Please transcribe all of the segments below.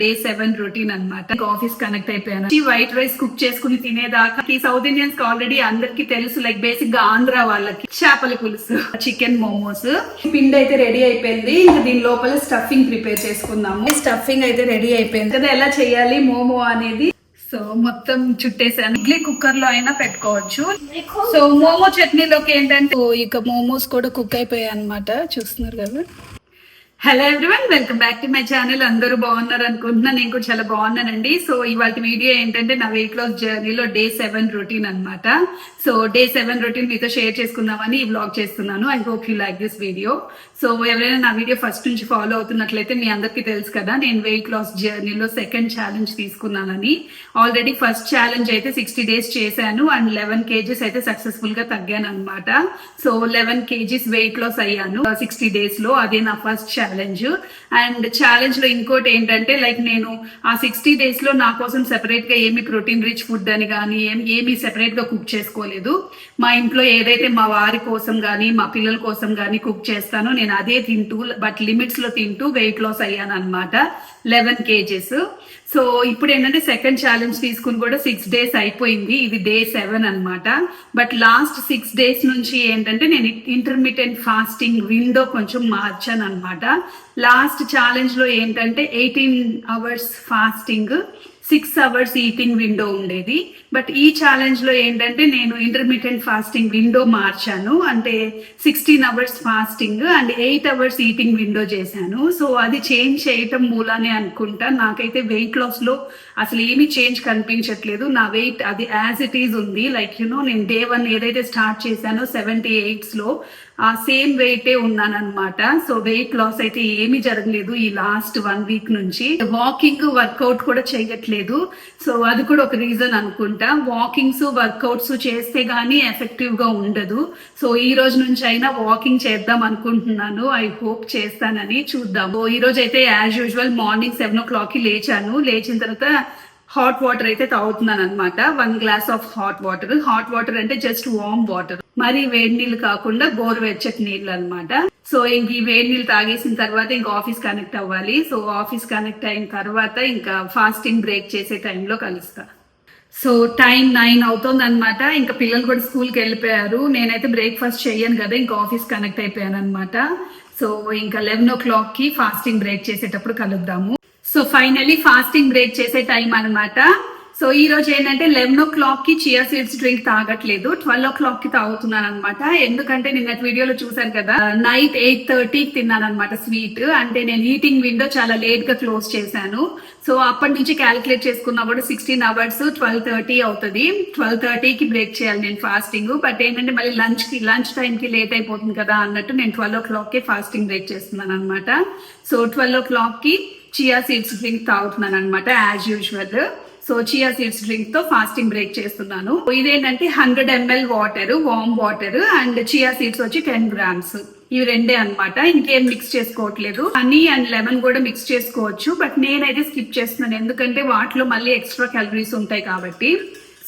Day seven routine అనమాట office connect అయిపోయాను. White rice cook చేసుకుని తినేదాకా ఈ సౌత్ ఇండియన్స్కి ఆల్రెడీ అందరికి తెలుసు లైక్ బేసిక్గా ఆంధ్ర వాళ్ళకి. చేపల పులుసు చికెన్ మోమోస్. పిండి అయితే రెడీ అయిపోయింది. ఇంకా దీని లోపల స్టఫింగ్ ప్రిపేర్ చేసుకుందాము. స్టఫింగ్ అయితే రెడీ అయిపోయింది. కదా ఎలా చేయాలి మోమో అనేది? సో మొత్తం చుట్టేసాను. ఇడ్లీ కుక్కర్లో అయినా పెట్టుకోవచ్చు. సో మోమో చట్నీలోకి ఏంటంటే ఇక మోమోస్ కూడా కుక్ అయిపోయాయి అనమాట చూస్తున్నారు కదా? Hello everyone welcome back to my channel అందరూ బాగున్నారు అనుకుంటున్నా నేను కూడా చాలా బాగున్నానండి. సో ఇవాళ వీడియో ఏంటంటే నా వెయిట్ లాస్ జర్నీలో డే సెవెన్ రొటీన్ అన్నమాట. సో డే సెవెన్ రొటీన్ మీతో షేర్ చేసుకుందామని ఈ వ్లాగ్ చేస్తున్నాను. I hope you like this video so ఎవరైనా నా వీడియో ఫస్ట్ నుంచి ఫాలో అవుతున్నట్లయితే మీ అందరికీ తెలుసు కదా నేను వెయిట్ లాస్ జర్నీలో సెకండ్ ఛాలెంజ్ తీసుకున్నానని. ఆల్రెడీ ఫస్ట్ ఛాలెంజ్ అయితే సిక్స్టీ డేస్ చేశాను అండ్ లెవెన్ కేజెస్ అయితే సక్సెస్ఫుల్గా తగ్గాను అనమాట so eleven kgs weight loss అయ్యాను సిక్స్టీ డేస్లో అదే నా ఫస్ట్ ఛాలెంజ్ అండ్ ఛాలెంజ్లో ఇంకోటి ఏంటంటే లైక్ నేను ఆ సిక్స్టీ డేస్లో నా కోసం సెపరేట్గా ఏమి ప్రోటీన్ రిచ్ ఫుడ్ అని కానీ ఏమి సెపరేట్గా కుక్ చేసుకోలేదు. మా ఇంట్లో ఏదైతే మా వారి కోసం కానీ మా పిల్లల కోసం కానీ కుక్ చేస్తానో నేను అదే తింటూ బట్ లిమిట్స్లో తింటూ వెయిట్ లాస్ అయ్యాను అనమాట లెవెన్ కేజెస్ సో ఇప్పుడు ఏంటంటే సెకండ్ ఛాలెంజ్ తీసుకుని కూడా సిక్స్ డేస్ అయిపోయింది. ఇది డే సెవెన్ అనమాట బట్ లాస్ట్ సిక్స్ డేస్ నుంచి ఏంటంటే నేను ఇంటర్మీడియట్ ఫాస్టింగ్ విండో కొంచెం మార్చాను అనమాట లాస్ట్ ఛాలెంజ్లో ఏంటంటే eighteen hours fasting six hours eating window ఉండేది. బట్ ఈ ఛాలెంజ్లో ఏంటంటే నేను ఇంటర్మీడియట్ ఫాస్టింగ్ విండో మార్చాను. అంటే sixteen hours fasting and eight hours eating window చేశాను. సో అది చేంజ్ చేయటం మూలానే అనుకుంటా. నాకైతే వెయిట్ లాస్లో అసలు ఏమీ చేంజ్ కనిపించట్లేదు. నా వెయిట్ అది యాజ్ ఇట్ ఈజ్ ఉంది. లైక్ యునో నేను డే వన్ ఏదైతే స్టార్ట్ చేశానో సెవెంటీ ఎయిట్స్లో ఆ సేమ్ వెయిటే ఉన్నాను అనమాట సో వెయిట్ లాస్ అయితే ఏమీ జరగలేదు ఈ లాస్ట్ వన్ వీక్ నుంచి. వాకింగ్ వర్కౌట్ కూడా చేయట్లేదు. సో అది కూడా ఒక రీజన్ అనుకుంటా. వాకింగ్స్ వర్కౌట్స్ చేస్తే గానీ ఎఫెక్టివ్గా ఉండదు. సో ఈ రోజు నుంచి అయినా వాకింగ్ చేద్దాం అనుకుంటున్నాను. ఐ హోప్ చేస్తానని చూద్దాం. ఈ రోజు అయితే యాజ్ యూజువల్ మార్నింగ్ సెవెన్ ఓ క్లాక్కి లేచాను. లేచిన తర్వాత హాట్ వాటర్ అయితే తాగుతున్నాను అనమాట one glass of hot water hot water అంటే జస్ట్ వామ్ వాటర్ మరి వేడి నీళ్ళు కాకుండా గోరువెచ్చటి నీళ్ళు అనమాట సో ఇంక ఈ వేడి నీళ్ళు తాగేసిన తర్వాత ఇంకా ఆఫీస్ కనెక్ట్ అవ్వాలి. సో ఆఫీస్ కనెక్ట్ అయిన తర్వాత ఇంకా ఫాస్టింగ్ బ్రేక్ చేసే టైంలో కలుస్తా. సో టైం నైన్ అవుతుంది అనమాట ఇంకా పిల్లలు కూడా స్కూల్కి వెళ్ళిపోయారు. నేనైతే బ్రేక్ఫాస్ట్ చేయను కదా ఇంకా ఆఫీస్ కనెక్ట్ అయిపోయాను అనమాట సో ఇంకా లెవెన్ ఓ క్లాక్కి ఫాస్టింగ్ బ్రేక్ చేసేటప్పుడు కలుద్దాము. సో ఫైనలీ ఫాస్టింగ్ బ్రేక్ చేసే టైం అనమాట సో ఈ రోజు ఏంటంటే లెవెన్ ఓ క్లాక్కి చియా సీడ్స్ డ్రింక్ తాగట్లేదు. ట్వెల్వ్ ఓ క్లాక్కి తాగుతున్నాను అనమాట ఎందుకంటే నిన్నటి వీడియోలో చూసాను కదా. నైట్ ఎయిట్ థర్టీకి తిన్నాను అనమాట స్వీట్ అంటే నేను ఈటింగ్ విండో చాలా లేట్గా క్లోజ్ చేశాను. సో అప్పటి నుంచి క్యాలిక్యులేట్ చేసుకున్నా కూడా సిక్స్టీన్ అవర్స్ ట్వెల్వ్ థర్టీ అవుతుంది. ట్వెల్వ్ థర్టీకి బ్రేక్ చేయాలి నేను ఫాస్టింగ్ బట్ ఏంటంటే మళ్ళీ లంచ్కి లంచ్ టైం కి లేట్ అయిపోతుంది కదా అన్నట్టు నేను ట్వెల్వ్ ఓ క్లాక్కి ఫాస్టింగ్ బ్రేక్ చేస్తున్నాను అనమాట సో ట్వెల్వ్ ఓ క్లాక్కి చియా సీడ్స్ డ్రింక్ తాగుతున్నాను అనమాట as usual so chia seeds డ్రింక్తో fasting break చేస్తున్నాను. ఇదేంటంటే hundred ML water warm water and chia seeds వచ్చి టెన్ గ్రామ్స్ ఇవి రెండే అనమాట ఇంకేం మిక్స్ చేసుకోవట్లేదు. హనీ అండ్ లెమన్ కూడా మిక్స్ చేసుకోవచ్చు బట్ నేనైతే స్కిప్ చేస్తున్నాను. ఎందుకంటే వాటిలో మళ్ళీ ఎక్స్ట్రా క్యాలరీస్ ఉంటాయి కాబట్టి.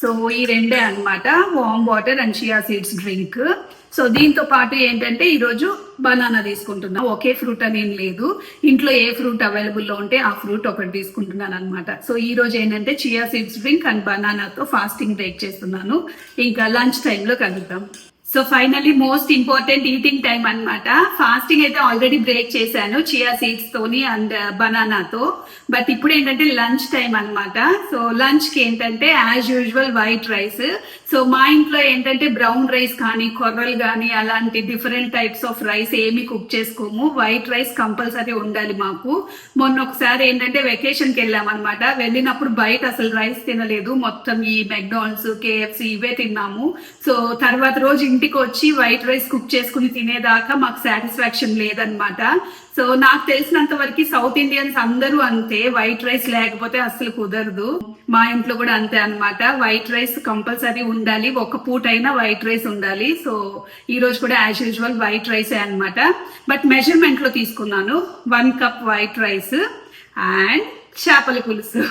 సో ఈ రెండే అన్నమాట. Warm water and chia seeds drink so దీంతో పాటు ఏంటంటే ఈరోజు బనానా తీసుకుంటున్నాను ఒకే ఫ్రూట్ అని ఏం లేదు. ఇంట్లో ఏ ఫ్రూట్ అవైలబుల్లో ఉంటే ఆ ఫ్రూట్ ఒకటి తీసుకుంటున్నాను అనమాట సో ఈ రోజు ఏంటంటే చియా సీడ్స్ డ్రింక్ అండ్ బనానాతో ఫాస్టింగ్ బ్రేక్ చేస్తున్నాను. ఇంకా లంచ్ టైంలో కలుద్దాం. So finally most important eating time అన్నమాట. ఫాస్టింగ్ అయితే ఆల్రెడీ బ్రేక్ చేశాను చియా సీడ్స్ తోని అండ్ బనానాతో బట్ ఇప్పుడు ఏంటంటే లంచ్ టైం అనమాట సో లంచ్కి ఏంటంటే as usual white rice so మా ఇంట్లో ఏంటంటే బ్రౌన్ రైస్ కానీ కొర్రలు కానీ అలాంటి డిఫరెంట్ టైప్స్ ఆఫ్ రైస్ ఏమి కుక్ చేసుకోము. వైట్ రైస్ కంపల్సరీ ఉండాలి మాకు. మొన్న ఒకసారి ఏంటంటే వెకేషన్కి వెళ్ళాం అనమాట వెళ్ళినప్పుడు బయట అసలు రైస్ తినలేదు. మొత్తం ఈ మెక్డానల్డ్స్ కేఎఫ్సి ఇవే తిన్నాము. సో తర్వాత రోజు ఇంటికి వచ్చి వైట్ రైస్ కుక్ చేసుకుని తినేదాకా మాకు సాటిస్ఫాక్షన్ లేదనమాట సో నాకు తెలిసినంత వరకు సౌత్ ఇండియన్స్ అందరూ అంతే వైట్ రైస్ లేకపోతే అస్సలు కుదరదు. మా ఇంట్లో కూడా అంతే అనమాట వైట్ రైస్ కంపల్సరీ ఉండాలి ఒక పూట అయినా వైట్ రైస్ ఉండాలి. సో ఈ రోజు కూడా యాజ్ యూజువల్ వైట్ రైస్ అనమాట బట్ మెజర్మెంట్లో తీసుకున్నాను one cup white rice and చేపల పులుసు.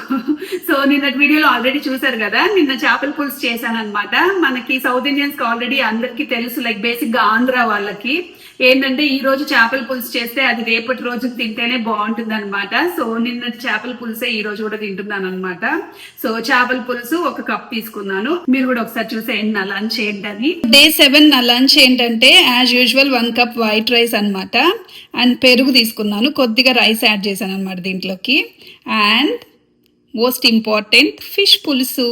సో నిన్నటి వీడియోలో ఆల్రెడీ చూసారు కదా నిన్న చేపల పులుసు చేశాను అనమాట మనకి సౌత్ ఇండియన్స్కి ఆల్రెడీ అందరికీ తెలుసు లైక్ బేసిక్గా ఆంధ్ర వాళ్ళకి. ఏంటంటే ఈ రోజు చేపల పులుసు చేస్తే అది రేపటి రోజు తింటేనే బాగుంటుంది అనమాట సో నిన్న చేపల పులుసే ఈ రోజు కూడా తింటున్నాను అనమాట సో చేపల పులుసు ఒక కప్ తీసుకున్నాను. మీరు కూడా ఒకసారి చూసేయండి నా లంచ్ ఏంటని. డే సెవెన్ నా లంచ్ ఏంటంటే as usual one cup white rice అనమాట అండ్ పెరుగు తీసుకున్నాను. కొద్దిగా రైస్ యాడ్ చేశాను అనమాట దీంట్లోకి. అండ్ మోస్ట్ ఇంపార్టెంట్ ఫిష్ పులుసు.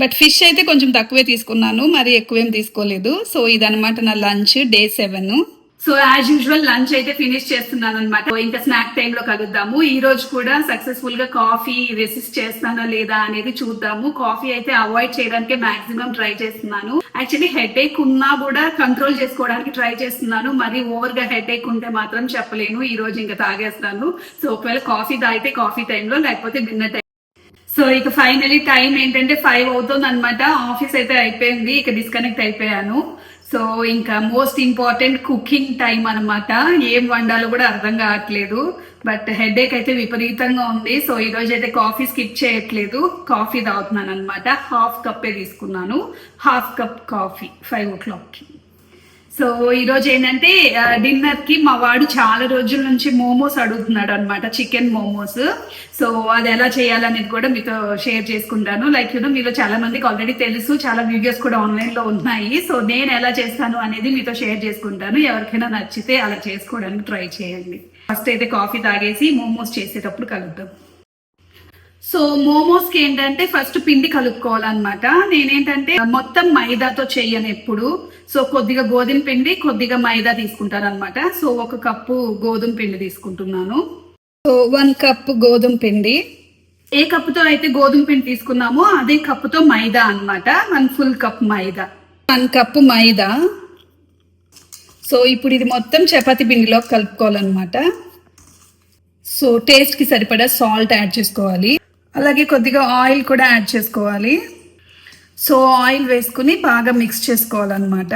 బట్ ఫిష్ అయితే కొంచెం తక్కువే తీసుకున్నాను. మరి ఎక్కువేం తీసుకోలేదు. సో ఇదనమాట నా lunch day seven so as usual lunch అయితే ఫినిష్ చేస్తున్నాను అనమాట ఇంకా స్నాక్ టైమ్లో కలుద్దాము. ఈ రోజు కూడా సక్సెస్ఫుల్గా కాఫీ రెసిస్ట్ చేస్తానా లేదా అనేది చూద్దాము. కాఫీ అయితే అవాయిడ్ చేయడానికి మాక్సిమం ట్రై చేస్తున్నాను. యాక్చువల్లీ హెడ్ ఏక్ ఉన్నా కూడా కంట్రోల్ చేసుకోవడానికి ట్రై చేస్తున్నాను. మరి ఓవర్గా హెడ్ ఏక్ ఉంటే మాత్రం చెప్పలేను. ఈ రోజు ఇంకా తాగేస్తాను. సో ఒకవేళ కాఫీ తాగితే కాఫీ టైంలో లేకపోతే డిన్నర్ టైం సో ఇక ఫైనలీ టైం ఏంటంటే ఫైవ్ అవుతుంది అనమాట ఆఫీస్ అయితే అయిపోయింది. ఇక డిస్కనెక్ట్ అయిపోయాను. సో ఇంకా మోస్ట్ ఇంపార్టెంట్ కుకింగ్ టైం అనమాట ఏం వండాలో కూడా అర్థం కావట్లేదు. బట్ హెడ్ ఏక్ అయితే విపరీతంగా ఉంది. సో ఈ రోజు అయితే కాఫీ స్కిప్ చేయట్లేదు. కాఫీ తాగుతున్నాను అనమాట హాఫ్ కప్పే తీసుకున్నాను. హాఫ్ కప్ కాఫీ ఫైవ్ ఓ క్లాక్కి. సో ఈ రోజు ఏంటంటే డిన్నర్కి మా వాడు చాలా రోజుల నుంచి మోమోస్ అడుగుతున్నాడు అనమాట చికెన్ మోమోస్. సో అది ఎలా చేయాలనేది కూడా మీతో షేర్ చేసుకుంటాను. లైక్ యూనో మీలో చాలా మందికి ఆల్రెడీ తెలుసు చాలా వీడియోస్ కూడా ఆన్లైన్లో ఉన్నాయి. సో నేను ఎలా చేస్తాను అనేది మీతో షేర్ చేసుకుంటాను. ఎవరికైనా నచ్చితే అలా చేసుకోవడానికి ట్రై చేయండి. ఫస్ట్ అయితే కాఫీ తాగేసి మోమోస్ చేసేటప్పుడు కలుద్దాం. సో మోమోస్కి ఏంటంటే ఫస్ట్ పిండి కలుపుకోవాలన్నమాట. నేనేంటంటే మొత్తం మైదాతో చెయ్యను ఎప్పుడు. సో కొద్దిగా గోధుమ పిండి కొద్దిగా మైదా తీసుకుంటాను అనమాట సో ఒక కప్పు గోధుమ పిండి తీసుకుంటున్నాను. సో వన్ కప్ గోధుమ పిండి. ఏ కప్పుతో అయితే గోధుమ పిండి తీసుకున్నామో అదే కప్పుతో మైదా అన్నమాట. One full cup maida. One cup maida. So ఇప్పుడు ఇది మొత్తం చపాతీ పిండిలో కలుపుకోవాలన్నమాట. సో టేస్ట్కి సరిపడా సాల్ట్ యాడ్ చేసుకోవాలి. అలాగే కొద్దిగా ఆయిల్ కూడా యాడ్ చేసుకోవాలి. సో ఆయిల్ వేసుకుని బాగా మిక్స్ చేసుకోవాలన్నమాట.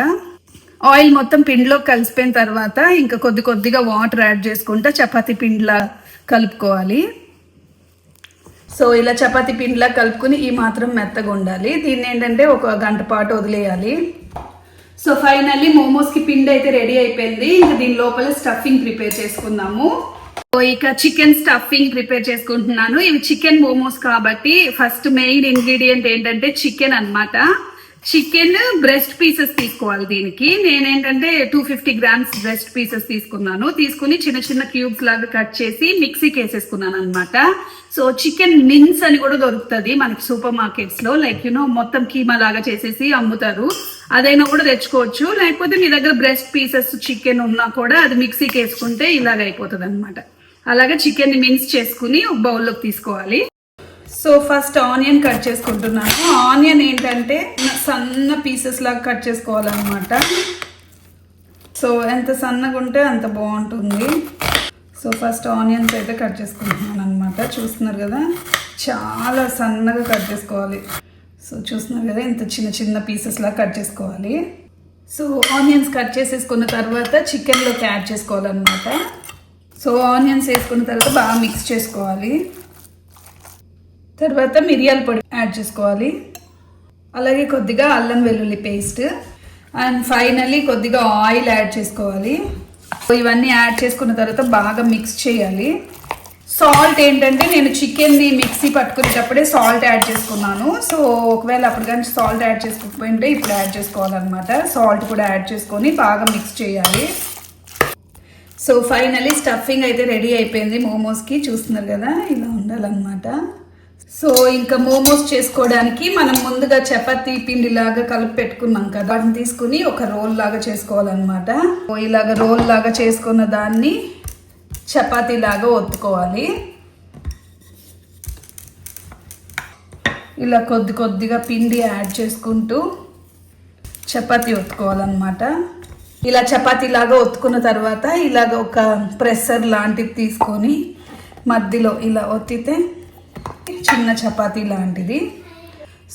ఆయిల్ మొత్తం పిండిలో కలిసిపోయిన తర్వాత ఇంకా కొద్ది కొద్దిగా వాటర్ యాడ్ చేసుకుంటా చపాతి పిండిలా కలుపుకోవాలి. సో ఇలా చపాతి పిండిలా కలుపుకుని ఈ మాత్రం మెత్తగా ఉండాలి. దీన్ని ఏంటంటే ఒక గంట పాటు వదిలేయాలి. సో ఫైనల్లీ మోమోస్కి పిండి అయితే రెడీ అయిపోయింది. ఇంకా దీని లోపల స్టఫింగ్ ప్రిపేర్ చేసుకుందాము. ఇక చికెన్ స్టఫింగ్ ప్రిపేర్ చేసుకుంటున్నాను. ఇవి చికెన్ మోమోస్ కాబట్టి ఫస్ట్ మెయిన్ ఇంగ్రీడియంట్ ఏంటంటే చికెన్ అన్నమాట. చికెన్ బ్రెస్ట్ పీసెస్ తీసుకోవాలి దీనికి. నేనేంటంటే two fifty grams breast pieces తీసుకున్నాను. తీసుకుని చిన్న చిన్న క్యూబ్స్ లాగా కట్ చేసి మిక్సీకి వేసేసుకున్నాను అనమాట సో చికెన్ మిన్స్ అని కూడా దొరుకుతుంది మనకి సూపర్ మార్కెట్స్లో. లైక్ యూనో మొత్తం కీమా లాగా చేసేసి అమ్ముతారు. అదైనా కూడా తెచ్చుకోవచ్చు. లేకపోతే మీ దగ్గర బ్రెస్ట్ పీసెస్ చికెన్ ఉన్నా కూడా అది మిక్సీకి వేసుకుంటే ఇలాగ అయిపోతుంది అనమాట అలాగే చికెన్ మిన్స్ చేసుకుని ఒక బౌల్లోకి తీసుకోవాలి. సో ఫస్ట్ ఆనియన్ కట్ చేసుకుంటున్నాను. ఆనియన్ ఏంటంటే సన్న పీసెస్ లాగా కట్ చేసుకోవాలన్నమాట. సో ఎంత సన్నగా ఉంటే అంత బాగుంటుంది. సో ఫస్ట్ ఆనియన్స్ అయితే కట్ చేసుకుంటున్నాను అనమాట చూస్తున్నారు కదా? చాలా సన్నగా కట్ చేసుకోవాలి. సో చూస్తున్నారు కదా? ఇంత చిన్న చిన్న పీసెస్ లాగా కట్ చేసుకోవాలి. సో ఆనియన్స్ కట్ చేసేసుకున్న తర్వాత చికెన్లోకి యాడ్ చేసుకోవాలన్నమాట. సో ఆనియన్స్ వేసుకున్న తర్వాత బాగా మిక్స్ చేసుకోవాలి. తర్వాత మిరియాల పొడి యాడ్ చేసుకోవాలి. అలాగే కొద్దిగా అల్లం వెల్లుల్లి పేస్ట్. అండ్ ఫైనలీ కొద్దిగా ఆయిల్ యాడ్ చేసుకోవాలి. ఇవన్నీ యాడ్ చేసుకున్న తర్వాత బాగా మిక్స్ చేయాలి. సాల్ట్ ఏంటంటే నేను చికెన్ని మిక్సీ పట్టుకునేటప్పుడే సాల్ట్ యాడ్ చేసుకున్నాను. సో ఒకవేళ అప్పుడు కానీ సాల్ట్ యాడ్ చేసుకోకపోయింటే ఇప్పుడు యాడ్ చేసుకోవాలన్నమాట. సాల్ట్ కూడా యాడ్ చేసుకొని బాగా మిక్స్ చేయాలి. సో ఫైనలీ స్టఫింగ్ అయితే రెడీ అయిపోయింది. మోమోస్కి చూస్తున్నారు కదా ఇలా ఉండాలన్నమాట. సో ఇంకా మోమోస్ చేసుకోవడానికి మనం ముందుగా చపాతీ పిండి లాగా కలిపి పెట్టుకున్నాం కదా వాటిని తీసుకుని ఒక రోల్ లాగా చేసుకోవాలన్నమాట. ఇలాగ రోల్ లాగా చేసుకున్న దాన్ని చపాతీ లాగా ఒత్తుకోవాలి. ఇలా కొద్ది కొద్దిగా పిండి యాడ్ చేసుకుంటూ చపాతీ ఒత్తుకోవాలన్నమాట. ఇలా చపాతీ లాగా ఒత్తుకున్న తర్వాత ఇలాగ ఒక ప్రెస్సర్ లాంటిది తీసుకొని మధ్యలో ఇలా ఒత్తితే చిన్న చపాతీ లాంటిది.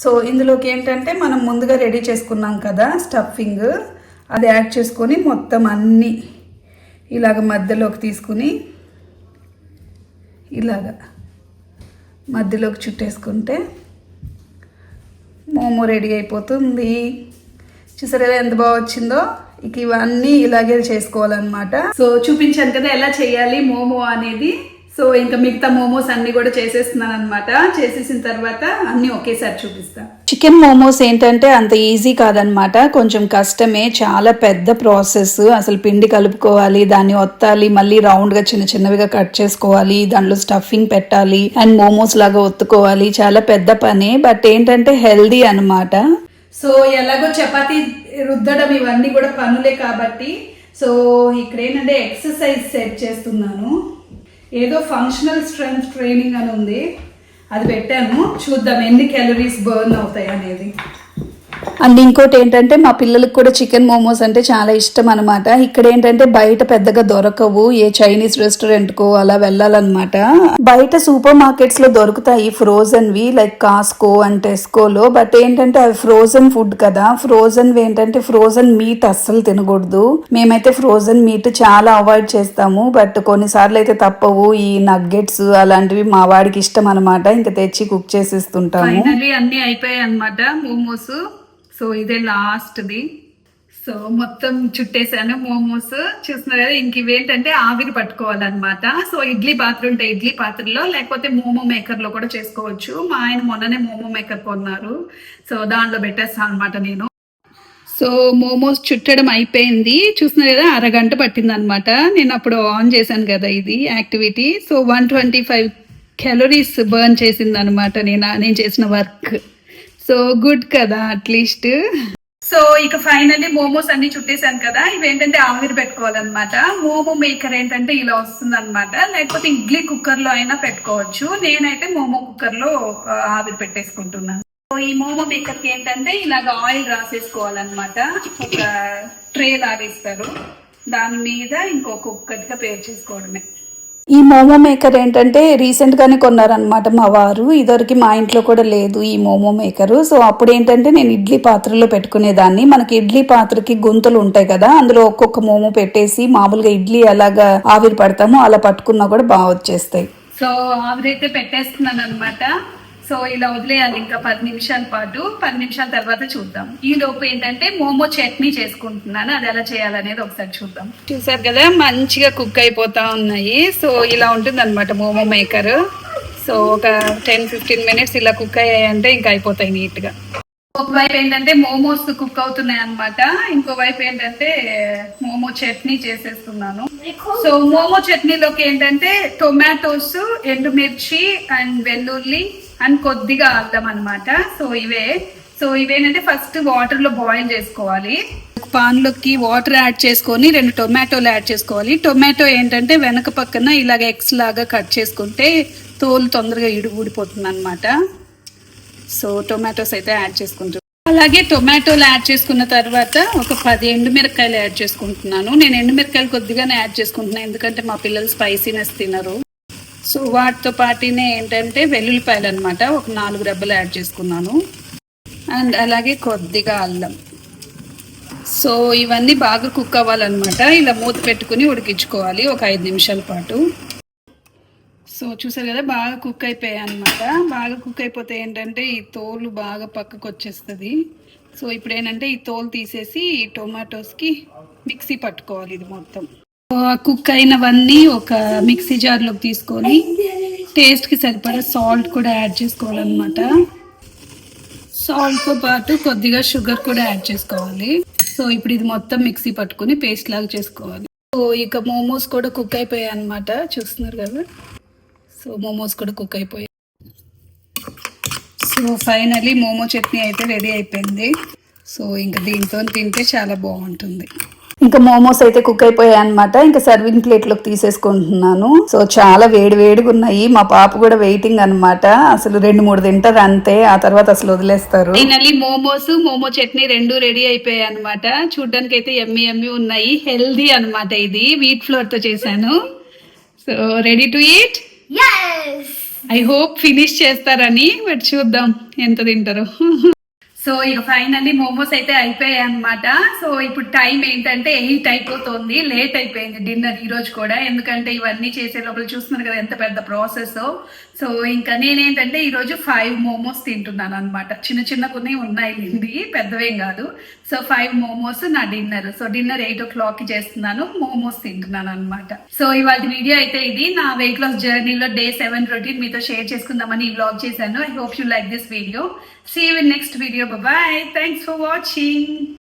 సో ఇందులోకి ఏంటంటే మనం ముందుగా రెడీ చేసుకున్నాం కదా స్టఫింగ్. అది యాడ్ చేసుకొని మొత్తం అన్నీ ఇలాగ మధ్యలోకి తీసుకుని ఇలాగ మధ్యలోకి చుట్టేసుకుంటే మోమో రెడీ అయిపోతుంది. చూసారా ఎంత బాగా వచ్చిందో? ఇక ఇవన్నీ ఇలాగే చేసుకోవాలన్నమాట. సో చూపించాను కదా ఎలా చేయాలి మోమో అనేది. సో ఇంకా మిగతా మోమోస్ అన్ని కూడా చేసేస్తున్నాను అనమాట చేసేసిన తర్వాత అన్ని ఒకేసారి చూపిస్తా. చికెన్ మోమోస్ ఏంటంటే అంత ఈజీ కాదనమాట కొంచెం కష్టమే. చాలా పెద్ద ప్రాసెస్ అసలు పిండి కలుపుకోవాలి దాన్ని ఒత్తాలి మళ్ళీ రౌండ్గా చిన్న చిన్నవిగా కట్ చేసుకోవాలి దాంట్లో స్టఫింగ్ పెట్టాలి అండ్ మోమోస్ లాగా ఒత్తుకోవాలి. చాలా పెద్ద పని బట్ ఏంటంటే హెల్దీ అన్నమాట. సో ఎలాగో చపాతీ రుద్దడం ఇవన్నీ కూడా పనులే కాబట్టి సో ఇక్కడ ఏంటంటే ఎక్సర్సైజ్ సెట్ చేస్తున్నాను. ఏదో ఫంక్షనల్ స్ట్రెంగ్త్ ట్రైనింగ్ అని ఉంది. అది పెట్టాను. చూద్దాం ఎన్ని క్యాలరీస్ బర్న్ అవుతాయి అనేది. అండ్ ఇంకోటి ఏంటంటే మా పిల్లలకు కూడా చికెన్ మోమోస్ అంటే చాలా ఇష్టం అనమాట ఇక్కడ ఏంటంటే బయట పెద్దగా దొరకవు. ఏ చైనీస్ రెస్టారెంట్ కో అలా వెళ్ళాలన్నమాట. బయట సూపర్ మార్కెట్స్లో దొరుకుతాయి ఫ్రోజన్ వి లైక్ కాస్కో అండ్ టెస్కోలో. బట్ ఏంటంటే అవి ఫ్రోజన్ ఫుడ్ కదా. ఫ్రోజన్ ఏంటంటే ఫ్రోజన్ మీట్ అస్సలు తినకూడదు. మేమైతే ఫ్రోజన్ మీట్ చాలా అవాయిడ్ చేస్తాము. బట్ కొన్నిసార్లు అయితే తప్పవు. ఈ నగ్గెట్స్ అలాంటివి మా వాడికి ఇష్టం అనమాట ఇంకా తెచ్చి కుక్ చేసిస్తుంటాము. అన్ని అయిపోయాయి అనమాట మోమోస్. సో ఇదే లాస్ట్ది సో మొత్తం చుట్టేసాను మోమోస్. చూస్తున్నారు కదా ఇంక ఇవేంటంటే ఆవిరి పట్టుకోవాలన్నమాట. సో ఇడ్లీ పాత్ర ఉంటే ఇడ్లీ పాత్రలో లేకపోతే మోమో మేకర్లో కూడా చేసుకోవచ్చు. మా ఆయన మొన్ననే మోమో మేకర్ కొన్నారు. సో దాంట్లో పెట్టేస్తాను అనమాట నేను. సో మోమోస్ చుట్టడం అయిపోయింది. చూస్తున్నారు కదా అరగంట పట్టింది అనమాట నేను అప్పుడు ఆన్ చేశాను కదా ఇది activity so one twenty five calories burn చేసింది అనమాట నేను నేను చేసిన వర్క్ సో గుడ్ కదా అట్లీస్ట్ సో ఇక ఫైనల్లీ మోమోస్ అన్ని చుట్టేసాను కదా. ఇవి ఏంటంటే ఆవిరి పెట్టుకోవాలన్నమాట. మోమో మేకర్ ఏంటంటే ఇలా వస్తుంది అనమాట లేకపోతే ఇడ్లీ కుక్కర్లో అయినా పెట్టుకోవచ్చు. నేనైతే మోమో కుక్కర్లో ఆవిరి పెట్టేసుకుంటున్నాను సో ఈ మోమో మేకర్కి ఏంటంటే ఇలాగ ఆయిల్ రాసేసుకోవాలన్నమాట. ఒక ట్రే లాగేస్తారు. దాని మీద ఇంకొకొక్కటిగా పేర్ చేసుకోవడమే. ఈ మోమో మేకర్ ఏంటంటే రీసెంట్ గానే కొన్నారనమాట మా వారు. ఇదివరకు మా ఇంట్లో కూడా లేదు ఈ మోమో మేకర్. సో అప్పుడు ఏంటంటే నేను ఇడ్లీ పాత్రలో పెట్టుకునేదాన్ని. మనకి ఇడ్లీ పాత్రకి గుంతలు ఉంటాయి కదా అందులో ఒక్కొక్క మోమో పెట్టేసి మామూలుగా ఇడ్లీ ఎలాగా ఆవిరి పడతామో అలా పట్టుకున్నా కూడా బాగా వచ్చేస్తాయి. సో ఆవిరైతే పెట్టేస్తున్నాను అనమాట సో ఇలా వదిలేయాలి ఇంకా పది నిమిషాల పాటు పది నిమిషాల తర్వాత చూద్దాం. ఈ లోపు ఏంటంటే మోమో చట్నీ చేసుకుంటున్నాను అది ఎలా చేయాలనేది ఒకసారి చూద్దాం. చూసారు కదా మంచిగా కుక్ అయిపోతా ఉన్నాయి. సో ఇలా ఉంటుంది అనమాట మోమో మేకర్. సో ఒక టెన్ ఫిఫ్టీన్ మినిట్స్ ఇలా కుక్ అయ్యాయంటే ఇంకా అయిపోతాయి నీట్గా ఒకవైపు ఏంటంటే మోమోస్ కుక్ అవుతున్నాయి అనమాట ఇంకో వైపు ఏంటంటే మోమో చట్నీ చేసేస్తున్నాను. సో మోమో చట్నీలోకి ఏంటంటే టొమాటోస్ ఎండుమిర్చి అండ్ వెల్లుల్లి అండ్ కొద్దిగా అల్లం అనమాట సో ఇవే. సో ఇవేంటంటే ఫస్ట్ వాటర్లో బాయిల్ చేసుకోవాలి. పాన్లోకి వాటర్ యాడ్ చేసుకొని రెండు టొమాటోలు యాడ్ చేసుకోవాలి. టొమాటో ఏంటంటే వెనక పక్కన ఇలాగ ఎగ్స్ లాగా కట్ చేసుకుంటే తోలు తొందరగా ఇడి ఊడిపోతుంది అనమాట సో టొమాటోస్ అయితే యాడ్ చేసుకుంటాం అలాగే టొమాటోలు యాడ్ చేసుకున్న తర్వాత ఒక పది ఎండుమిరకాయలు యాడ్ చేసుకుంటున్నాను. నేను ఎండుమిరకాయలు కొద్దిగానే యాడ్ చేసుకుంటున్నాను. ఎందుకంటే మా పిల్లలు స్పైసీనెస్ తినరు. సో వాటితో పాటునే ఏంటంటే వెల్లుల్లిపాయలు అనమాట ఒక నాలుగు రెబ్బలు యాడ్ చేసుకున్నాను. అండ్ అలాగే కొద్దిగా అల్లం. సో ఇవన్నీ బాగా కుక్ అవ్వాలన్నమాట. ఇలా మూత పెట్టుకుని ఉడికించుకోవాలి ఒక ఐదు నిమిషాల పాటు. సో చూసారు కదా బాగా కుక్ అయిపోయాయి అనమాట బాగా కుక్ అయిపోతే ఏంటంటే ఈ తోలు బాగా పక్కకు వచ్చేస్తుంది. సో ఇప్పుడు ఏంటంటే ఈ తోలు తీసేసి ఈ టొమాటోస్కి మిక్సీ పట్టుకోవాలి ఇది మొత్తం. కుక్ అయినవన్నీ ఒక మిక్సీ జార్లోకి తీసుకొని టేస్ట్కి సరిపడా సాల్ట్ కూడా యాడ్ చేసుకోవాలన్నమాట. సాల్ట్తో పాటు కొద్దిగా షుగర్ కూడా యాడ్ చేసుకోవాలి. సో ఇప్పుడు ఇది మొత్తం మిక్సీ పట్టుకుని పేస్ట్ లాగా చేసుకోవాలి. సో ఇక మోమోస్ కూడా కుక్ అయిపోయాయి అనమాట చూస్తున్నారు కదా? సో మోమోస్ కూడా కుక్ అయిపోయాయి. సో ఫైనలీ మోమో చట్నీ అయితే రెడీ అయిపోయింది. సో ఇంకా దీంతో తింటే చాలా బాగుంటుంది. ఇంకా మోమోస్ అయితే కుక్ అయిపోయాయి అనమాట ఇంకా సర్వింగ్ ప్లేట్లోకి తీసేసుకుంటున్నాను. సో చాలా వేడి వేడిగా ఉన్నాయి. మా పాప కూడా వెయిటింగ్ అన్నమాట. అసలు రెండు మూడు తింటారు అంతే. ఆ తర్వాత అసలు వదిలేస్తారు. మోమోస్ మోమో చట్నీ రెండు రెడీ అయిపోయాయి అనమాట చూడడానికి అయితే ఎమ్మి ఎమ్మి ఉన్నాయి. హెల్దీ అన్నమాట ఇది. వీట్ ఫ్లోర్తో చేశాను. So ready to eat Yes! I hope finish చేస్తారని బట్ చూద్దాం ఎంత తింటారో. సో ఇక ఫైనల్లీ మోమోస్ అయితే అయిపోయాయి అనమాట సో ఇప్పుడు టైం ఏంటంటే ఎయిట్ అయిపోతుంది లేట్ అయిపోయింది డిన్నర్ ఈ రోజు కూడా. ఎందుకంటే ఇవన్నీ చేసే లోపల చూస్తున్నారు కదా ఎంత పెద్ద ప్రాసెస్ సో ఇంకా నేనేంటంటే ఈరోజు ఫైవ్ మోమోస్ తింటున్నాను అనమాట చిన్న చిన్న కొన్ని ఉన్నాయి లేండి పెద్దవేం కాదు. సో ఫైవ్ మోమోస్ నా డిన్నర్ సో డిన్నర్ ఎయిట్ ఓ క్లాక్కి చేస్తున్నాను మోమోస్ తింటున్నాను అనమాట సో ఇవాళ వీడియో అయితే ఇది. నా వెయిట్ లాస్ జర్నీలో డే సెవెన్ రొటీన్ మీతో షేర్ చేసుకుందామని ఈ బ్లాగ్ చేశాను. I hope you like this video see you in next video bye thanks for watching